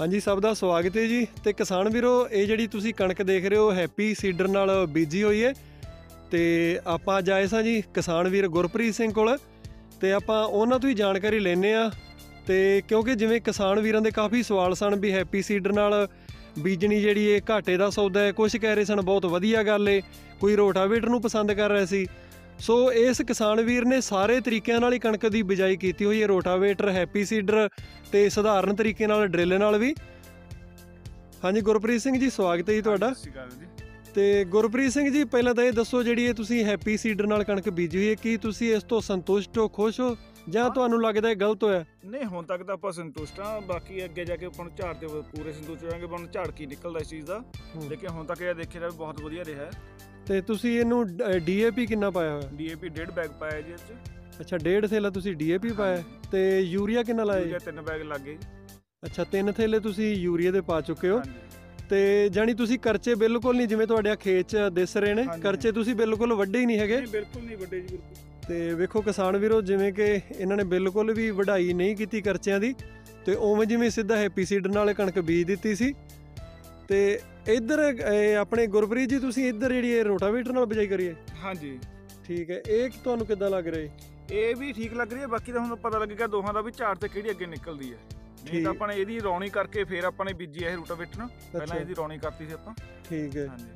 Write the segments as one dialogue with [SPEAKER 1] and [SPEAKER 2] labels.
[SPEAKER 1] ਹਾਂਜੀ, ਸਭ ਦਾ ਸਵਾਗਤ ਹੈ ਜੀ। ਤੇ ਕਿਸਾਨ ਵੀਰੋ, ਇਹ ਜਿਹੜੀ ਤੁਸੀਂ ਕਣਕ ਦੇਖ ਰਹੇ ਹੋ, ਹੈਪੀ ਸੀਡਰ ਨਾਲ ਬੀਜੀ ਹੋਈ ਹੈ। ਤੇ ਆਪਾਂ ਅੱਜ ਆਏ ਸਾਂ ਜੀ ਕਿਸਾਨ ਵੀਰ ਗੁਰਪ੍ਰੀਤ ਸਿੰਘ ਕੋਲ। ਤੇ ਆਪਾਂ ਉਹਨਾਂ ਤੋਂ ਹੀ ਜਾਣਕਾਰੀ ਲੈਣੇ ਆ ਤੇ ਕਿਉਂਕਿ ਜਿਵੇਂ ਕਿਸਾਨ ਵੀਰਾਂ ਦੇ ਕਾਫੀ ਸਵਾਲ ਸਨ ਵੀ ਹੈਪੀ ਸੀਡਰ ਨਾਲ ਬੀਜਣੀ ਜਿਹੜੀ ਇਹ ਘਾਟੇ ਦਾ ਸੌਦਾ ਹੈ ਕੁਝ ਕਹਿ ਰਹੇ ਸਨ, ਬਹੁਤ ਵਧੀਆ ਗੱਲ ਏ। ਕੋਈ ਰੋਟਾਵੇਟਰ ਨੂੰ ਪਸੰਦ ਕਰ ਰਿਹਾ ਸੀ। ਸੋ ਇਸ ਕਿਸਾਨ ਵੀਰ ਨੇ ਸਾਰੇ ਤਰੀਕਿਆਂ ਨਾਲ ਹੀ ਕਣਕ ਦੀ ਬਿਜਾਈ ਕੀਤੀ ਹੋਈ ਹੈ। ਰੋਟਾਵੇਟਰ ਹੈਪੀ ਸੀਡਰ ਤੇ ਸਧਾਰਨ ਤਰੀਕੇ ਨਾਲ ਡਰਿੱਲ ਨਾਲ ਵੀ। ਹਾਂਜੀ ਗੁਰਪ੍ਰੀਤ ਸਿੰਘ ਜੀ ਸਵਾਗਤ ਹੈ ਜੀ ਤੁਹਾਡਾ। ਤੇ ਗੁਰਪ੍ਰੀਤ ਸਿੰਘ ਜੀ ਪਹਿਲਾਂ ਤਾਂ ਇਹ ਦੱਸੋ ਜਿਹੜੀ ਇਹ ਤੁਸੀਂ ਹੈਪੀ ਸੀਡਰ ਨਾਲ ਕਣਕ ਬੀਜੀ ਹੋਈ ਹੈ ਕੀ ਤੁਸੀਂ ਇਸ ਤੋਂ ਸੰਤੁਸ਼ਟ ਹੋ ਖੁਸ਼ ਹੋ? ਜਾਂ
[SPEAKER 2] ਹਾਂ।
[SPEAKER 1] ਤੁਹਾਨੂੰ ਲੱਗਦਾ ਇਹ ਗਲਤ ਹੋਇਆ?
[SPEAKER 2] ਨਹੀਂ ਹੁਣ ਤੱਕ ਤਾਂ ਆਪਾਂ ਸੰਤੁਸ਼ਟ ਹਾਂ। ਬਾਕੀ ਅੱਗੇ ਜਾ ਕੇ ਆਪਾਂ ਨੂੰ ਝਾੜ ਤੇ ਪੂਰੇ ਸੰਤੁਸ਼ਟ ਹੋਵਾਂਗੇ ਆਪਾਂ ਨੂੰ ਝਾੜ ਕੀ ਨਿਕਲਦਾ ਇਸ ਚੀਜ਼ ਦਾ। ਲੇਕਿਨ ਹੁਣ ਤੱਕ ਇਹ ਦੇਖਿਆ ਜਾਵੇ ਬਹੁਤ ਵਧੀਆ ਰਿਹਾ। ਹੈ
[SPEAKER 1] ਤੇ ਤੁਸੀਂ ਇਹਨੂੰ ਡੀਏਪੀ ਕਿੰਨਾ ਪਾਇਆ ਹੋਇਆ?
[SPEAKER 2] ਡੀਏਪੀ ਡੇਢ ਬੈਗ ਪਾਇਆ ਜੀ ਚ।
[SPEAKER 1] ਅੱਛਾ ਡੇਢ ਥੈਲਾ ਤੁਸੀਂ ਡੀਏਪੀ ਪਾਇਆ। ਤੇ ਯੂਰੀਆ ਕਿੰਨਾ ਲਾਇਆ ਜੀ?
[SPEAKER 2] ਯੂਰੀਆ ਤਿੰਨ ਬੈਗ ਲੱਗੇ
[SPEAKER 1] ਅੱਛਾ ਤਿੰਨ ਥੈਲੇ ਤੁਸੀਂ ਯੂਰੀਆ ਦੇ ਪਾ ਚੁੱਕੇ ਹੋ। ਤੇ ਜਾਨੀ ਤੁਸੀਂ ਕਰਚੇ ਬਿਲਕੁਲ ਨਹੀਂ ਜਿਵੇਂ ਤੁਹਾਡੇ ਖੇਤ 'ਚ ਦਿਸ ਰਹੇ ਨੇ ਕਰਚੇ ਤੁਸੀਂ ਬਿਲਕੁਲ ਵੱਡੇ ਹੀ ਨਹੀਂ ਹੈਗੇ।
[SPEAKER 2] ਨਹੀਂ ਬਿਲਕੁਲ ਨਹੀਂ ਵੱਡੇ ਜੀ ਬਿਲਕੁਲ।
[SPEAKER 1] ਤੇ ਵੇਖੋ ਕਿਸਾਨ ਵੀਰੋ ਜਿਵੇਂ ਕਿ ਇਹਨਾਂ ਨੇ ਬਿਲਕੁਲ ਵੀ ਵਢਾਈ ਨਹੀਂ ਕੀਤੀ ਕਰਚਿਆਂ ਦੀ ਤੇ ਉਵੇਂ ਜਿਵੇਂ ਸਿੱਧਾ ਹੈਪੀ ਸੀਡ ਨਾਲ ਕਣਕ ਬੀਜ ਦਿੱਤੀ ਸੀ। ਤੇ ਇੱਧਰ ਇਹ ਆਪਣੇ ਗੁਰਪ੍ਰੀਤ ਜੀ ਤੁਸੀਂ ਇੱਧਰ ਜਿਹੜੀ ਇਹ ਰੋਟਾਵੇਟਰ ਨਾਲ ਬਿਜਾਈ ਕਰੀਏ?
[SPEAKER 2] ਹਾਂਜੀ।
[SPEAKER 1] ਠੀਕ ਹੈ ਇਹ ਤੁਹਾਨੂੰ ਕਿੱਦਾਂ ਲੱਗ ਰਿਹਾ ਹੈ?
[SPEAKER 2] ਇਹ ਵੀ ਠੀਕ ਲੱਗ ਰਹੀ ਹੈ ਬਾਕੀ ਤਾਂ ਹੁਣ ਪਤਾ ਲੱਗੇਗਾ ਦੋਹਾਂ ਦਾ ਵੀ ਝਾੜ ਤੇ ਕਿਹੜੀ ਅੱਗੇ ਨਿਕਲਦੀ ਹੈ। ਨਹੀਂ। ਤਾਂ ਆਪਾਂ ਨੇ ਇਹਦੀ ਰੌਣੀ ਕਰਕੇ ਫੇਰ ਆਪਾਂ ਨੇ ਬੀਜੀ ਇਹ ਰੂਟਾਵੇਟਰ ਨਾ। ਪਹਿਲਾਂ ਇਹਦੀ ਰੌਣੀ ਕਰਤੀ ਸੀ ਆਪਾਂ।
[SPEAKER 1] ਠੀਕ ਹੈ।
[SPEAKER 2] ਹਾਂਜੀ।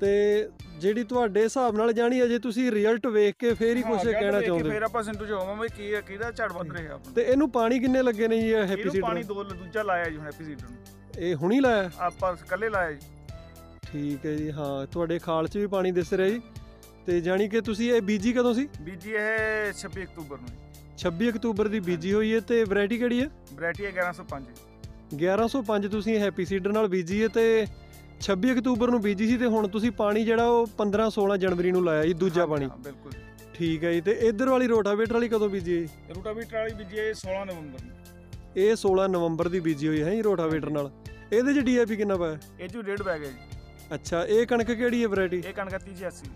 [SPEAKER 1] ਤੇ ਜਿਹੜੀ ਤੁਹਾਡੇ ਹਿਸਾਬ ਨਾਲ ਜਾਣੀ ਅਜੇ ਤੁਸੀਂ ਰਿਜ਼ਲਟ ਵੇਖ ਕੇ ਫੇਰ ਹੀ ਕੁਝ ਕਹਿਣਾ ਚਾਹੁੰਦੇ ਹੋ
[SPEAKER 2] ਫੇਰ ਆਪਾਂ ਸੰਤੁਸ਼ਟ ਹੋਵਾਂਗੇ ਕੀ ਕਿਹਦਾ ਝਾੜ ਵੱਧ ਰਿਹਾ ਆਪਣਾ।
[SPEAKER 1] ਤੇ ਇਹਨੂੰ ਪਾਣੀ ਕਿੰਨੇ ਲੱਗੇ ਨੇ ਜੀ ਇਹ ਹੈਪੀ
[SPEAKER 2] ਇਹਨੂੰ
[SPEAKER 1] ਸੀਡ
[SPEAKER 2] ਪਾਣੀ ਦੋ ਦੂਜਾ ਲਾਇਆ ਜੀ ਹੁਣ ਹੈਪੀ ਸੀਡਰ ਨੂੰ।
[SPEAKER 1] ਇਹ ਹੁਣੀ ਲਾਇਆ?
[SPEAKER 2] ਆਪਾਂ ਇਕੱਲੇ ਲਾਇਆ ਜੀ।
[SPEAKER 1] ਠੀਕ ਹੈ ਜੀ ਹਾਂ ਤੁਹਾਡੇ ਖਾਲ 'ਚ ਵੀ ਪਾਣੀ ਦਿਸ ਰਿਹਾ ਜੀ। ਤੇ ਜਾਣੀ ਕਿ ਤੁਸੀਂ ਇਹ ਬੀਜੀ ਕਦੋਂ ਸੀ?
[SPEAKER 2] ਬੀਜੀ ਇਹ 26 ਅਕਤੂਬਰ ਨੂੰ
[SPEAKER 1] 26 ਅਕਤੂਬਰ ਦੀ ਬੀਜੀ ਹੋਈ ਹੈ ਤੇ ਵੈਰਾਈਟੀ ਕਿਹੜੀ ਹੈ?
[SPEAKER 2] ਵੈਰਾਈਟੀ ਹੈ 1105
[SPEAKER 1] 1105 ਤੁਸੀਂ ਹੈਪੀ ਸੀਡਰ ਨਾਲ ਬੀਜੀ ਹੈ ਤੇ 26 ਅਕਤੂਬਰ ਨੂੰ ਬੀਜੀ ਸੀ ਤੇ ਹੁਣ ਤੁਸੀਂ ਪਾਣੀ ਜਿਹੜਾ ਉਹ 15 16 ਜਨਵਰੀ ਨੂੰ ਲਾਇਆ ਜੀ ਦੂਜਾ ਪਾਣੀ।
[SPEAKER 2] ਬਿਲਕੁਲ
[SPEAKER 1] ਠੀਕ ਹੈ ਜੀ ਤੇ ਇੱਧਰ ਵਾਲੀ ਰੋਟਾਵੇਟਰ ਵਾਲੀ ਕਦੋਂ ਬੀਜੀ ਹੈ?
[SPEAKER 2] ਰੂਟਾਵੀਟਰ ਵਾਲੀ ਬੀਜੀ ਹੈ 16 ਨਵੰਬਰ ਨੂੰ।
[SPEAKER 1] ਇਹ 16 ਨਵੰਬਰ ਦੀ ਬੀਜੀ ਹੋਈ ਹੈ ਜੀ ਰੋਟਾਵੇਟਰ ਨਾਲ। ਇਹਦੇ 'ਚ ਡੀਏਪੀ ਕਿੰਨਾ ਪਾਇਆ?
[SPEAKER 2] ਇਹ ਜੋ ਡੇਢ ਬੈਗ ਹੈ ਜੀ।
[SPEAKER 1] ਅੱਛਾ ਇਹ ਕਣਕ ਕਿਹੜੀ ਹੈ ਵੈਰਾਈਟੀ
[SPEAKER 2] ਇਹ ਕਣਕ 3080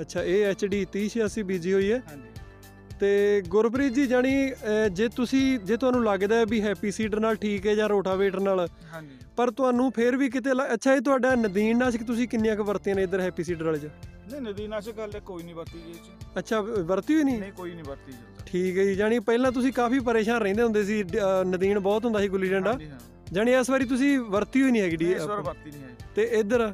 [SPEAKER 1] ਅੱਛਾ ਇਹ ਐਚਡੀ 3086 ਬੀਜੀ ਹੋਈ ਹੈ।
[SPEAKER 2] ਹਾਂਜੀ।
[SPEAKER 1] ਤੇ ਗੁਰਪ੍ਰੀਤ ਜੀ ਜਾਨੀ ਜੇ ਤੁਸੀਂ ਜੇ ਤੁਹਾਨੂੰ ਲੱਗਦਾ ਹੈ ਵੀ ਹੈਪੀ ਸੀਡਰ ਨਾਲ ਠੀਕ ਹੈ ਜਾਂ ਰੋਟਾਵੇਟਰ ਨਾਲ
[SPEAKER 2] ਹਾਂਜੀ।
[SPEAKER 1] ਪਰ ਤੁਹਾਨੂੰ ਫੇਰ ਵੀ ਕਿਤੇ ਅੱਛਾ ਇਹ ਤੁਹਾਡਾ ਨਦੀਨ ਨਾਸ਼ਕ ਤੁਸੀਂ ਕਿੰਨੀਆਂ ਕੁ ਵਰਤੀਆਂ ਨੇ ਇੱਧਰ ਹੈਪੀ ਸੀਡਰ ਵਾਲੇ 'ਚ?
[SPEAKER 2] ਨਹੀਂ ਨਦੀ ਨਾਸ਼ਕ ਹੈ ਕੋਈ ਨਹੀਂ ਵਰਤੀ ਜੀ ਚ।
[SPEAKER 1] ਅੱਛਾ ਵਰਤੀ ਹੋਈ ਨਹੀਂ?
[SPEAKER 2] ਨਹੀਂ ਕੋਈ ਨਹੀਂ ਵਰਤੀ ਜੀ।
[SPEAKER 1] ਠੀਕ ਹੈ ਜੀ ਜਾਨੀ ਪਹਿਲਾਂ ਤੁਸੀਂ ਕਾਫੀ ਪਰੇਸ਼ਾਨ ਰਹਿੰਦੇ ਹੁੰਦੇ ਸੀ ਨਦੀਨ ਬਹੁਤ ਹੁੰਦਾ ਸੀ ਗੁੱਲੀ ਡੰਡਾ।
[SPEAKER 2] ਹਾਂਜੀ, ਹਾਂ।
[SPEAKER 1] ਜਾਨੀ ਇਸ ਵਾਰੀ ਤੁਸੀਂ ਵਰਤੀ ਹੋਈ ਨਹੀਂ ਹੈਗੀ ਡੀ
[SPEAKER 2] ਇਸ ਵਾਰ ਵਰਤੀ ਨਹੀਂ ਹੈ
[SPEAKER 1] ਤੇ ਇੱਧਰ?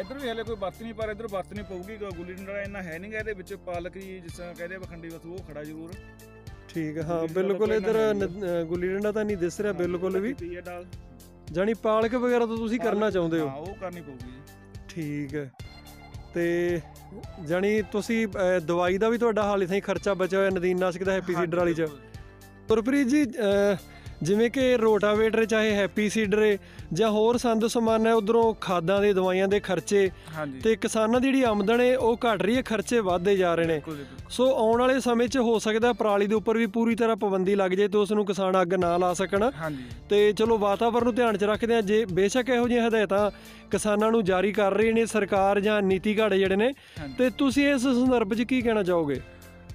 [SPEAKER 2] ਇੱਧਰ ਵੀ ਹਲੇ ਕੋਈ ਵਰਤੀ ਨਹੀਂ ਪਰ ਇੱਧਰ ਵਰਤਣੀ ਪਊਗੀ ਕਿਉਂਕਿ ਗੁੱਲੀ ਡੰਡਾ ਇੰਨਾ ਹੈ ਨਹੀਂਗਾ ਇਹਦੇ ਵਿੱਚ ਪਾਲਕ ਜੀ ਜਿਸ ਤਰ੍ਹਾਂ ਕਹਦੇ ਵਖੰਡੀ ਵਸੂ ਉਹ ਖੜਾ ਜ਼ਰੂਰ।
[SPEAKER 1] ਠੀਕ ਹੈ ਬਿਲਕੁਲ ਇੱਧਰ ਗੁੱਲੀ ਡੰਡਾ ਤਾਂ ਨਹੀਂ ਦਿਸ ਰਿਹਾ ਬਿਲਕੁਲ ਵੀ। ਜਾਨੀ ਪਾਲਕ ਵਗੈਰਾ ਤਾਂ ਤੁਸੀਂ ਕਰਨਾ ਚਾਹੁੰਦੇ ਹੋ?
[SPEAKER 2] ਹਾਂ ਉਹ ਕਰਨੀ ਪਊਗੀ
[SPEAKER 1] ਠੀਕ ਹੈ ਤੇ ਜਾਨੀ ਤੁਸੀਂ ਦਵਾਈ ਦਾ ਵੀ ਤੁਹਾਡਾ ਹਾਲੇ ਤਾਈਂ ਖਰਚਾ ਬਚਿਆ ਹੋਇਆ ਨਦੀਨ ਨਾਸ਼ਕ ਦਾ ਹੈਪੀ ਸੀਡਰ ਵਾਲੀ ਚ। ਗੁਰਪ੍ਰੀਤ ਜੀ ਜਿਵੇਂ ਕਿ ਰੋਟਾਵੇਟਰ ਚਾਹੇ ਹੈਪੀ ਸੀਡਰ ਜਾਂ ਹੋਰ ਸੰਦ ਸਮਾਨ ਹੈ ਉਧਰੋਂ ਖਾਦਾਂ ਦੇ ਦਵਾਈਆਂ ਦੇ ਖਰਚੇ ਤੇ ਕਿਸਾਨਾਂ ਦੀ ਜਿਹੜੀ ਆਮਦਨ ਏ ਉਹ ਘਟ ਰਹੀ ਹੈ ਖਰਚੇ ਵਧਦੇ ਜਾ ਰਹੇ ਨੇ। ਸੋ ਆਉਣ ਵਾਲੇ ਸਮੇਂ 'ਚ ਹੋ ਸਕਦਾ ਪਰਾਲੀ ਦੇ ਉੱਪਰ ਵੀ ਪੂਰੀ ਤਰ੍ਹਾਂ ਪਾਬੰਦੀ ਲੱਗ ਜੇ ਤੇ ਉਸ ਨੂੰ ਕਿਸਾਨ ਅੱਗ ਨਾ ਲਾ ਸਕਣ। ਤੇ ਚਲੋ ਵਾਤਾਵਰਨ ਨੂੰ ਧਿਆਨ 'ਚ ਰੱਖਦੇ ਆ ਜੇ ਬੇਸ਼ੱਕ ਇਹੋ ਜਿਹੀਆਂ ਹਦਾਇਤਾਂ ਕਿਸਾਨਾਂ ਨੂੰ ਜਾਰੀ ਕਰ ਰਹੀ ਨੇ ਸਰਕਾਰ ਜਾਂ ਨੀਤੀ ਘਾੜੇ ਜਿਹੜੇ ਨੇ ਤੇ ਤੁਸੀਂ ਇਸ ਸੰਦਰਭ 'ਚ ਕੀ ਕਹਿਣਾ ਚਾਹੋਗੇ?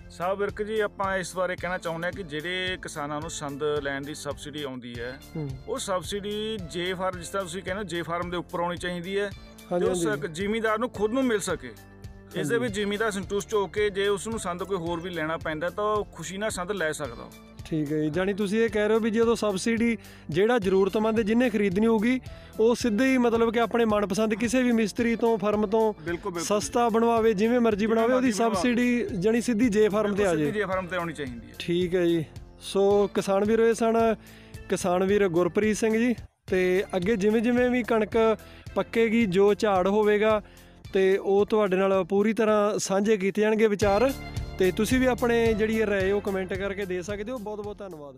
[SPEAKER 2] ਸਾਹਿਬ ਵਿਰਕ ਜੀ ਆਪਾਂ ਇਸ ਬਾਰੇ ਕਹਿਣਾ ਚਾਹੁੰਦੇ ਹਾਂ ਕਿ ਜਿਹੜੇ ਕਿਸਾਨਾਂ ਨੂੰ ਸੰਦ ਲੈਣ ਦੀ ਸਬਸਿਡੀ ਆਉਂਦੀ ਹੈ ਉਹ ਸਬਸਿਡੀ ਜੇ ਫਾਰਮ ਜਿਸ ਤਰ੍ਹਾਂ ਤੁਸੀਂ ਕਹਿੰਦੇ ਜੇ ਫਾਰਮ ਦੇ ਉੱਪਰ ਆਉਣੀ ਚਾਹੀਦੀ ਹੈ ਤੇ ਉਸ ਜ਼ਿਮੀਦਾਰ ਨੂੰ ਖੁਦ ਨੂੰ ਮਿਲ ਸਕੇ। ਇਸ ਦੇ ਵਿੱਚ ਜ਼ਿਮੀਦਾਰ ਸੰਤੁਸ਼ਟ ਹੋ ਕੇ ਜੇ ਉਸ ਨੂੰ ਸੰਦ ਕੋਈ ਹੋਰ ਵੀ ਲੈਣਾ ਪੈਂਦਾ ਤਾਂ ਉਹ ਖੁਸ਼ੀ ਨਾਲ ਸੰਦ ਲੈ ਸਕਦਾ।
[SPEAKER 1] ਠੀਕ ਹੈ ਜੀ। ਜਾਨੀ ਤੁਸੀਂ ਇਹ ਕਹਿ ਰਹੇ ਹੋ ਵੀ ਜਦੋਂ ਸਬਸਿਡੀ ਜਿਹੜਾ ਜ਼ਰੂਰਤਮੰਦ ਜਿਹਨੇ ਖਰੀਦਣੀ ਹੋਊਗੀ ਉਹ ਸਿੱਧੇ ਹੀ ਮਤਲਬ ਕਿ ਆਪਣੇ ਮਨਪਸੰਦ ਕਿਸੇ ਵੀ ਮਿਸਤਰੀ ਤੋਂ ਫਰਮ ਤੋਂ ਸਸਤਾ ਬਣਵਾਵੇ ਜਿਵੇਂ ਮਰਜ਼ੀ ਬਣਾਵੇ ਉਹਦੀ। ਸਬਸਿਡੀ ਜਾਨੀ ਸਿੱਧੀ ਜੇ ਫਾਰਮ ਤੇ ਆ
[SPEAKER 2] ਸਿੱਧੀ
[SPEAKER 1] ਜੇ
[SPEAKER 2] ਜੇ ਫਾਰਮ ਤੇ ਆਉਣੀ ਚਾਹੀਦੀ ਹੈ।
[SPEAKER 1] ਠੀਕ ਹੈ ਜੀ। ਸੋ ਕਿਸਾਨ ਵੀਰੋ ਇਹ ਸਨ ਕਿਸਾਨ ਵੀਰ ਗੁਰਪ੍ਰੀਤ ਸਿੰਘ ਜੀ ਤੇ ਅੱਗੇ ਜਿਵੇਂ ਜਿਵੇਂ ਵੀ ਕਣਕ ਪੱਕੇਗੀ ਜੋ ਝਾੜ ਹੋਵੇਗਾ ਤੇ ਉਹ ਤੁਹਾਡੇ ਨਾਲ ਪੂਰੀ ਤਰ੍ਹਾਂ ਸਾਂਝੇ ਕੀਤੇ ਜਾਣਗੇ ਵਿਚਾਰ। ਤੇ ਤੁਸੀਂ ਵੀ ਆਪਣੇ ਜਿਹੜੀ ਇਹ ਰਾਏ ਉਹ ਕਮੈਂਟ ਕਰਕੇ ਦੇ ਸਕਦੇ ਹੋ। ਬਹੁਤ ਬਹੁਤ ਧੰਨਵਾਦ।